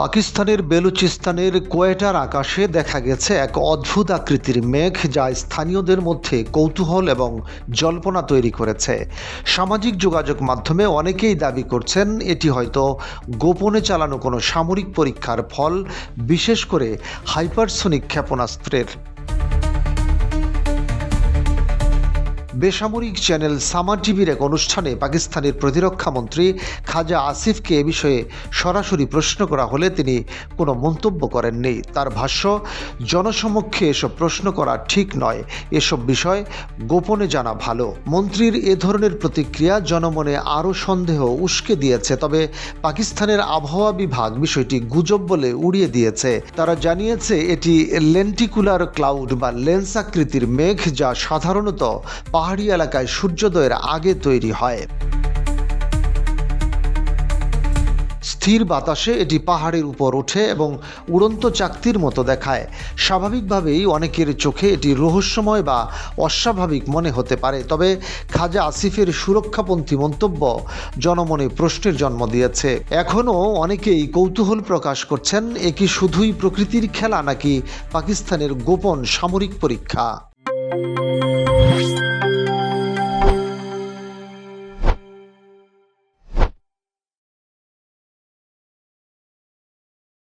পাকিস্তানের বেলুচিস্তানের কোয়েটার আকাশে দেখা গেছে এক অদ্ভুত আকৃতির মেঘ যা স্থানীয়দের মধ্যে কৌতূহল এবং জল্পনা তৈরি করেছে। সামাজিক যোগাযোগ মাধ্যমে অনেকেই দাবি করছেন এটি হয়তো গোপনে চালানো কোনো সামরিক পরীক্ষার ফল, বিশেষ করে হাইপারসোনিক ক্ষেপণাস্ত্রের। বেসামরিক চ্যানেল সামা টিভির এক অনুষ্ঠানে পাকিস্তানের প্রতিরক্ষা মন্ত্রী খাজা আসিফকে এ বিষয়ে সরাসরি প্রশ্ন করা হলে তিনি কোনো মন্তব্য করেননি। তার ভাষ্য, জনসমক্ষে এসব প্রশ্ন করা ঠিক নয়। এসব বিষয় গোপনে জানা ভালো। মন্ত্রীর এ ধরনের প্রতিক্রিয়া জনমনে আরও সন্দেহ উস্কে দিয়েছে, তবে পাকিস্তানের আবহাওয়া বিভাগ বিষয়টি গুজব বলে উড়িয়ে দিয়েছে। তারা জানিয়েছে, এটি লেন্টিকুলার ক্লাউড বা লেন্স আকৃতির মেঘ যা সাধারণত পাহাড়ি এলাকায় সূর্যোদয়ের আগে তৈরি হয়। স্থির বাতাসে এটি পাহাড়ের উপর ওঠে এবং উড়ন্ত চাকতির মতো দেখায়। স্বাভাবিকভাবেই অনেকের চোখে এটি রহস্যময় বা অস্বাভাবিক মনে হতে পারে, তবে খাজা আসিফের সুরক্ষাপন্থী মন্তব্য জনমনে প্রশ্নের জন্ম দিয়েছে। এখনও অনেকেই কৌতূহল প্রকাশ করছেন, এ কি শুধুই প্রকৃতির খেলা নাকি পাকিস্তানের গোপন সামরিক পরীক্ষা?